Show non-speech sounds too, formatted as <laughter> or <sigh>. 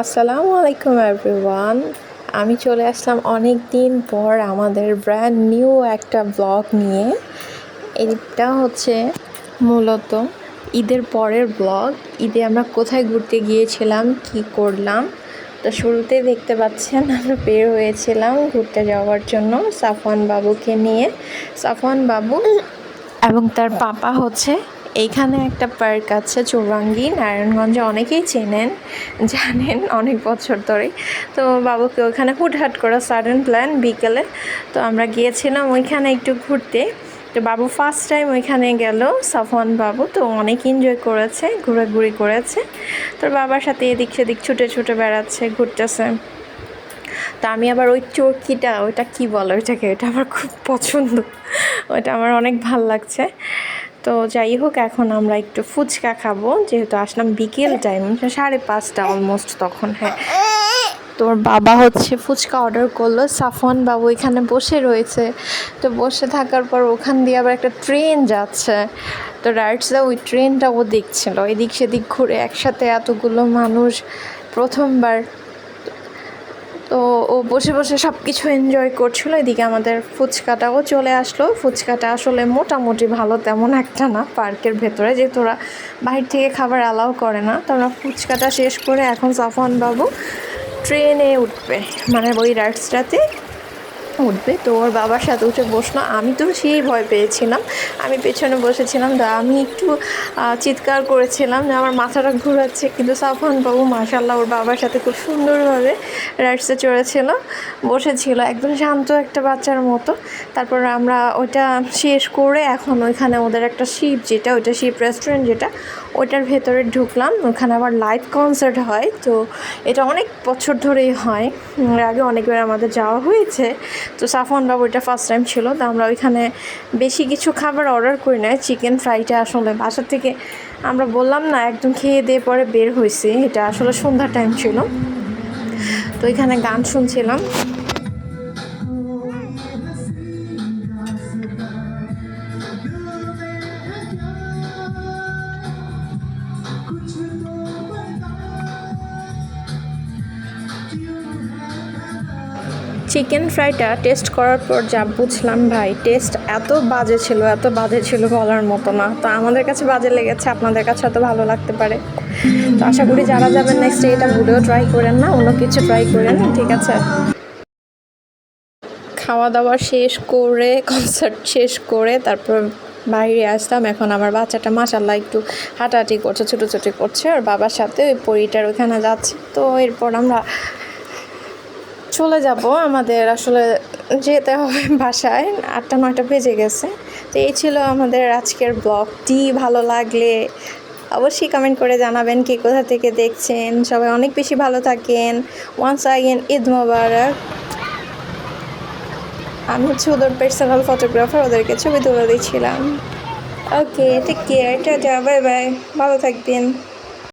আসসালামু আলাইকুম এভরিওয়ান আমি চলে আসলাম অনেক দিন পর আমাদের ব্র্যান্ড নিউ একটা ব্লগ নিয়ে। এটা হচ্ছে মূলত ঈদের পরের ব্লগ ঈদে আমরা কোথায় ঘুরতে গিয়েছিলাম, কি করলাম, তো শুরুতে দেখতে পাচ্ছেন আমরা বের হয়েছিলাম ঘুরতে যাওয়ার জন্য সাফওয়ান বাবুকে নিয়ে। সাফওয়ান বাবু এবং তার পাপা হচ্ছে এইখানে একটা পার্ক আছে চৌরাঙ্গি। নারায়ণগঞ্জে অনেকেই চেনেন, জানেন অনেক বছর ধরে। তো বাবুকে ওখানে হুটহাট করা সাডেন প্ল্যান বিকেলে। তো আমরা গিয়েছিলাম ওইখানে একটু ঘুরতে। তো বাবু ফার্স্ট টাইম ওইখানে গেল, সাফওয়ান বাবু। তো অনেক এনজয় করেছে, ঘোরাঘুরি করেছে। তোর বাবার সাথে এদিক সেদিক ছুটে ছুটে বেড়াচ্ছে, ঘুরতেছে। তা আমি আবার ওই চরকিটা, ওইটা কি বলে ওইটাকে? ওইটা আমার খুব পছন্দ। ওইটা আমার অনেক ভালো লাগছে। তো যাই হোক, এখন আমরা একটু ফুচকা খাব। যেহেতু আসলাম বিকেল টাইম সাড়ে পাঁচটা অলমোস্ট তখন হ্যাঁ। তোর বাবা হচ্ছে ফুচকা অর্ডার করল, সাফওয়ান বাবু এখানে বসে রয়েছে। তো বসে থাকার পর ওখান দিয়ে আবার একটা ট্রেন যাচ্ছে। তো রাইটসদা ওই ট্রেনটা ও দেখছিল। এদিক সেদিক ঘুরে একসাথে এতগুলো মানুষ প্রথমবার তো ও বসে বসে সব কিছু এনজয় করছিল। এদিকে আমাদের ফুচকাটাও চলে আসলো। ফুচকাটা আসলে মোটামুটি ভালো তেমন একটা না পার্কের ভেতরে। যেহেতু ওরা বাহির থেকে খাবার অ্যালাউ করে না, তো আমরা ফুচকাটা শেষ করে এখন সাফওয়ান ট্রেনে উঠবে। মানে ওই রাইডসটাতে উঠবে। তো ওর বাবার সাথে উঠে বসল। আমি তো সেই ভয় পেয়েছিলাম। আমি পেছনে বসেছিলাম। তো আমি একটু চিৎকার করেছিলাম যে আমার মাথাটা ঘুরাচ্ছে। কিন্তু সাফান বাবু মাশাল্লাহ ওর বাবার সাথে খুব সুন্দরভাবে রাইডসে চড়েছিল বসেছিল একদম শান্ত একটা বাচ্চার মতো। তারপর আমরা ওইটা শেষ করে এখন ওইখানে ওদের একটা শিপ, যেটা, ওইটা শিপ রেস্টুরেন্ট যেটা ওইটার ভেতরে ঢুকলাম, ওখানে আবার লাইভ কনসার্ট হয়, তো এটা অনেক বছর ধরেই হয়, এর আগে অনেকবার আমাদের যাওয়া হয়েছে, তো সাফওয়ান বাবু এটা ফার্স্ট টাইম ছিল, তো আমরা ওইখানে বেশি কিছু খাবার অর্ডার করি না চিকেন ফ্রাইটা আসলে বাসা থেকে আমরা বললাম না, একদম খেয়ে দিয়ে পরে বের হয়েছি, এটা আসলে সন্ধ্যার টাইম ছিল, তো এখানে গান শুনছিলাম। চিকেন ফ্রাইটা টেস্ট করার পর যা বুঝলাম, ভাই, টেস্ট এত বাজে ছিল, এত বাজে ছিল বলার মতো না। তো আমাদের কাছে বাজে লেগেছে, আপনাদের কাছে এত ভালো লাগতে পারে। তো আশা করি যারা যাবেন নেক্সট এটা ভুলেও ট্রাই করেন না, অন্য কিছু ট্রাই করেন, ঠিক আছে? খাওয়া দাওয়া শেষ করে কনসার্ট শেষ করে, তারপর বাইরে আসতাম এখন আমার বাচ্চাটা মাসাল্লাহ একটু হাঁটাহাঁটি করছে, ছুটোছুটি করছে, আর বাবার সাথে ওই পরিটার ওখানে যাচ্ছে। তো এরপর আমরা চলে যাব আমাদের আসলে যেতে হবে <laughs> বাসায়। আটটা, নয়টা বেজে গেছে। তো এই ছিল আমাদের আজকের ব্লগটি ভালো লাগলে অবশ্যই কমেন্ট করে জানাবেন কে কোথা থেকে দেখছেন। সবাই অনেক বেশি ভালো থাকেন। Once again Eid Mubarak. আমি হচ্ছে ওদের পার্সোনাল ফটোগ্রাফার ওদেরকে ছবি তুলে দিচ্ছিলাম। Okay take care bye bye ভালো থাকবেন।